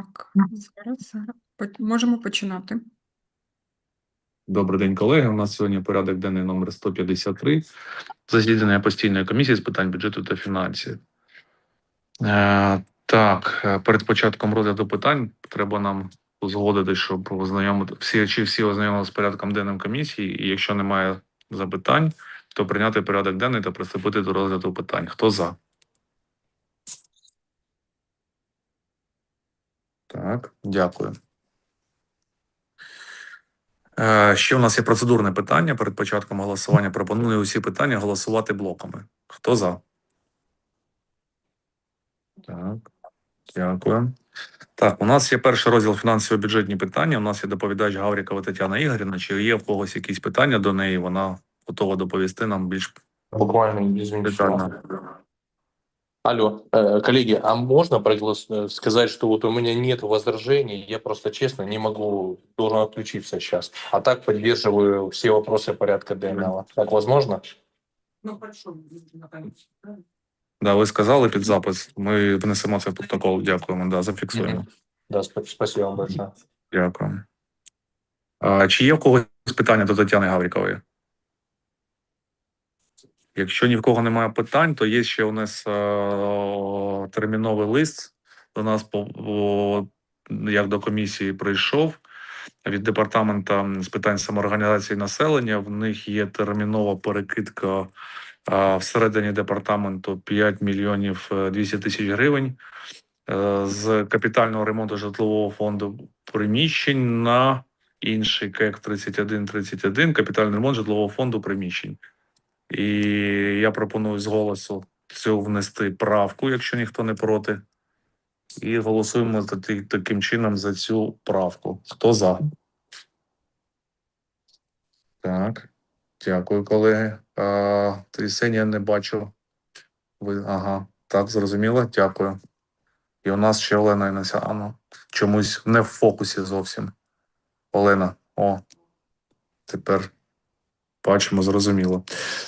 Так, зараз. Можемо починати. Добрий день, колеги. У нас сьогодні порядок денний номер 153. Засідання постійної комісії з питань бюджету та фінансів. Е, так, е, перед початком розгляду питань треба нам узгодити, щоб ознайомити всі чи всі ознайомилися з порядком денним комісії. І якщо немає запитань, то прийняти порядок денний та приступити до розгляду питань. Хто за? Так, дякую. Е, Ще у нас є процедурне питання. Перед початком голосування пропоную усі питання голосувати блоками. Хто за? Так, дякую. Так, у нас є перший розділ фінансово-бюджетні питання. У нас є доповідач Гаврікова Тетяна Ігорівна. Чи є в когось якісь питання до неї? Вона готова доповісти нам більш Буквально. Алло, э, коллеги, а можно проголос... э, сказать, что вот у меня нет возражений, я просто честно не могу, должен отключиться сейчас. А так поддерживаю все вопросы порядка денного. Так возможно? Ну, хорошо, наконец. Да, ви сказали під запис. Ми внесемо це в протокол. Дякуємо. Да, зафіксуємо. Мгм. Да, сп- спасибо вам большое. Дякую. А, чи є в когось питання до Тетяни Гаврікової? Якщо ні в кого немає питань, то є ще у нас е, терміновий лист до нас як до комісії прийшов від департамента з питань самоорганізації населення. В них є термінова перекидка е, всередині департаменту 5 мільйонів е, 200 тисяч гривень е, з капітального ремонту житлового фонду приміщень на інший КЕК 3131 капітальний ремонт житлового фонду приміщень. І я пропоную з голосу цю внести правку, якщо ніхто не проти. І голосуємо таким чином за цю правку. Хто за? Так. Дякую, колеги. А, Єсенія не бачу. Ви, ага, так, зрозуміло. Дякую. І у нас ще Олена Іносяна. Чомусь не в фокусі зовсім. Олена, о, тепер бачимо, зрозуміло.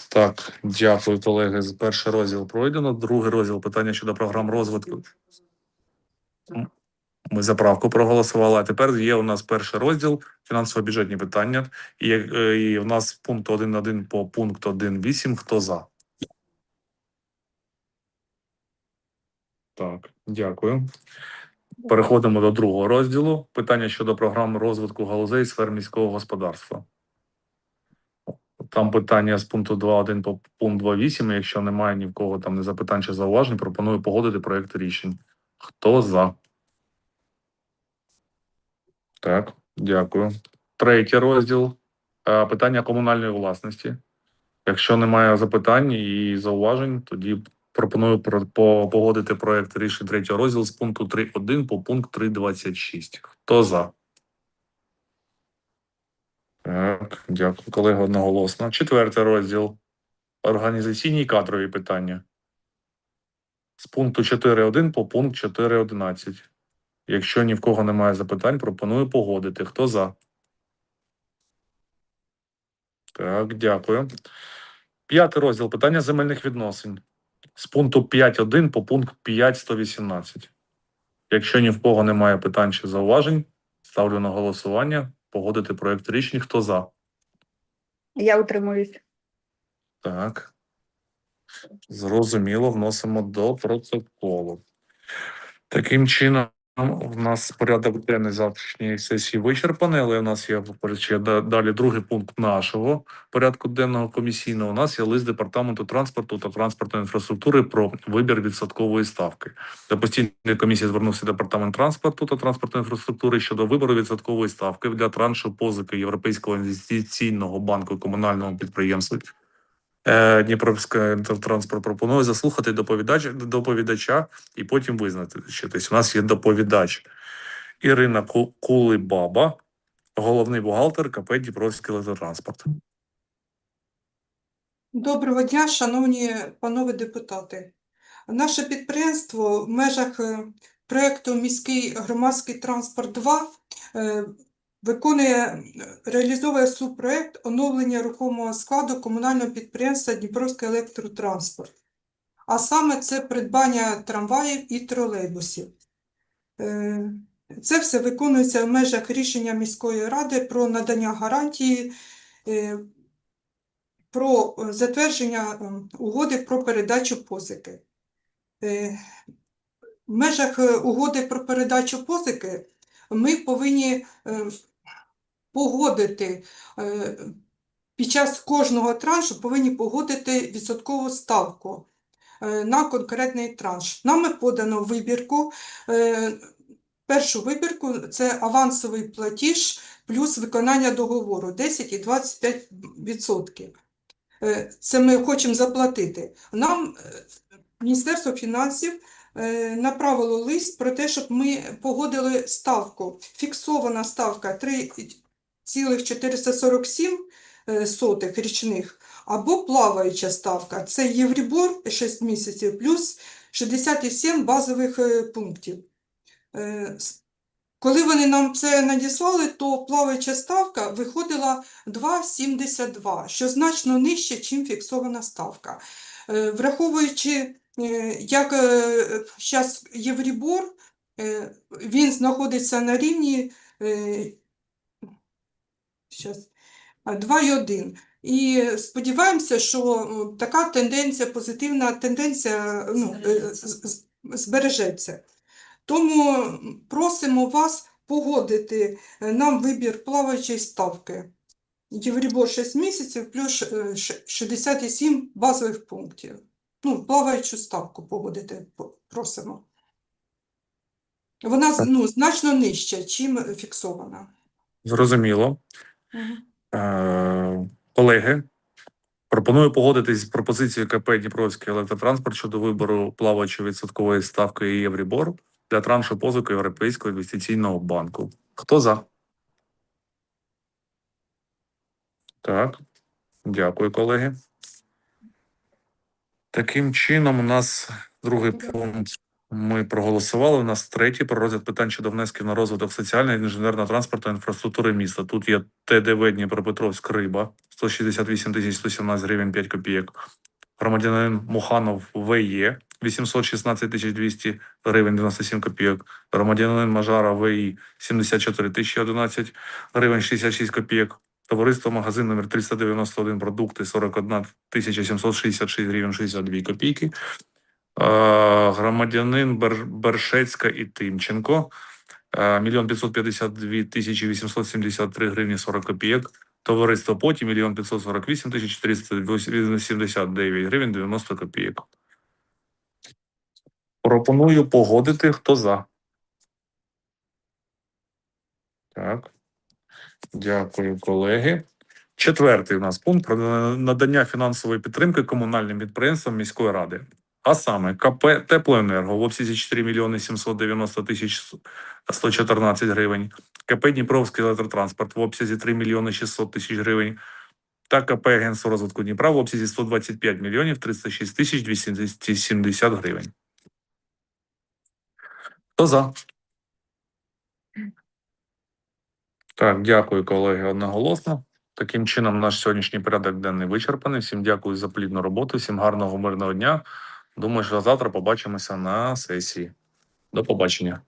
Так, дякую, колеги. Перший розділ пройдено. Другий розділ питання щодо програм розвитку. Ми за правку проголосували. А тепер є у нас перший розділ фінансово-бюджетні питання. І, е, і в нас пункт 1.1 по пункту 1.8. Хто за? Так, дякую. Переходимо до другого розділу. Питання щодо програм розвитку галузей сфер міського господарства. Там питання з пункту 2.1 по пункт 2.8. Якщо немає ні в кого там не запитань чи зауважень, пропоную погодити проєкт рішень. Хто за? Так, дякую. Третій розділ. Е, Питання комунальної власності. Якщо немає запитань і зауважень, тоді пропоную погодити проєкт рішень третього розділу з пункту 3.1 по пункт 3.26. Хто за? Так, дякую, колеги, одноголосно. Четвертий розділ. Організаційні і кадрові питання. З пункту 4.1 по пункт 4.11. Якщо ні в кого немає запитань, пропоную погодити. Хто за? Так, дякую. П'ятий розділ. Питання земельних відносин. З пункту 5.1 по пункт 5.118. Якщо ні в кого немає питань чи зауважень, ставлю на голосування. Погодити проєкт рішень. Хто за? Я утримуюсь. Так. Зрозуміло, вносимо до протоколу. Таким чином, у нас порядок денний завтрашньої сесії вичерпаний, але у нас є ще далі другий пункт нашого порядку денного комісійного. У нас є лист департаменту транспорту та транспортної інфраструктури про вибір відсоткової ставки. До постійної комісії звернувся департамент транспорту та транспортної інфраструктури щодо вибору відсоткової ставки для траншу позики Європейського інвестиційного банку комунального підприємства Дніпровська транспорт пропонує заслухати доповідач, доповідача і потім визначитись. У нас є доповідач Ірина Кулибаба, головний бухгалтер КП Дніпровський електротранспорт. Доброго дня, шановні панове депутати. Наше підприємство в межах е, проекту Міський громадський транспорт 2 е, виконує, е, реалізовує субпроект оновлення рухомого складу комунального підприємства Дніпровський електротранспорт. А саме це придбання трамваїв і тролейбусів. Е, Це все виконується в межах рішення міської ради про надання гарантії е, про е, затвердження ем, угоди про передачу позики. Е, В межах е, угоди про передачу позики ми повинні е, погодити е, під час кожного траншу повинні погодити відсоткову ставку е, на конкретний транш. Нами подано вибірку. Е, першу вибірку це авансовий платіж плюс виконання договору 10 і 25%. Це ми хочемо заплатити. Нам Міністерство фінансів направило лист про те, щоб ми погодили ставку. Фіксована ставка 3 0,447 е, сотих річних або плаваюча ставка. Це Єврібор 6 місяців плюс 67 базових е, пунктів. Е, коли вони нам це надіслали, то плаваюча ставка виходила 2,72, що значно нижче, ніж фіксована ставка. Враховуючи, як зараз Єврібор, він знаходиться на рівні щас, 2,1. І сподіваємося, що така тенденція, позитивна тенденція ну, е, збережеться. Тому просимо вас погодити е, нам вибір плаваючої ставки. Єврібор 6 місяців плюс е, 67 базових пунктів. Ну, плаваючу ставку погодити просимо. Вона ну, значно нижча, чим фіксована. Зрозуміло. Е, колеги, пропоную погодитись з пропозицією КП Дніпровський електротранспорт щодо вибору плаваючої відсоткової ставки Єврібор для траншу позику Європейського інвестиційного банку. Хто за? Так, дякую, колеги. Таким чином, у нас другий пункт ми проголосували. У нас третій про розгляд питань щодо внесків на розвиток соціальної інженерно транспортної інфраструктури міста. Тут є ТДВ Дніпропетровськ Риба 168 тисяч 117 гривень 5 копійок. Громадянин Муханов ВЄ 816 тисяч 200 гривень 97 копійок. Громадянин Мажара ВІ 74 тисячі 11 гривень 66 копійок. Товариство магазин номер 391 продукти 41 тисяча 766 гривень 62 копійки. Е, Громадянин Бершецька і Тимченко. е, Мільйон 552 тисячі 873 гривні 40 копійок. Товариство Поті мільйон 548 тисяч 479 гривень 90 копійок. Пропоную погодити, хто за. Так. Дякую, колеги. Четвертий у нас пункт про надання фінансової підтримки комунальним підприємствам міської ради. А саме КП Теплоенерго в обсязі 4 мільйони 790 тисяч 114 гривень, КП Дніпровський електротранспорт в обсязі 3 мільйони 600 тисяч гривень та КП Агентство розвитку Дніпра в обсязі 125 мільйонів 306 тисяч 270 гривень. Хто за? Так, дякую, колеги, одноголосно. Таким чином, наш сьогоднішній порядок денний вичерпаний. Всім дякую за плідну роботу, всім гарного мирного дня. Думаю, що завтра побачимося на сесії. До побачення.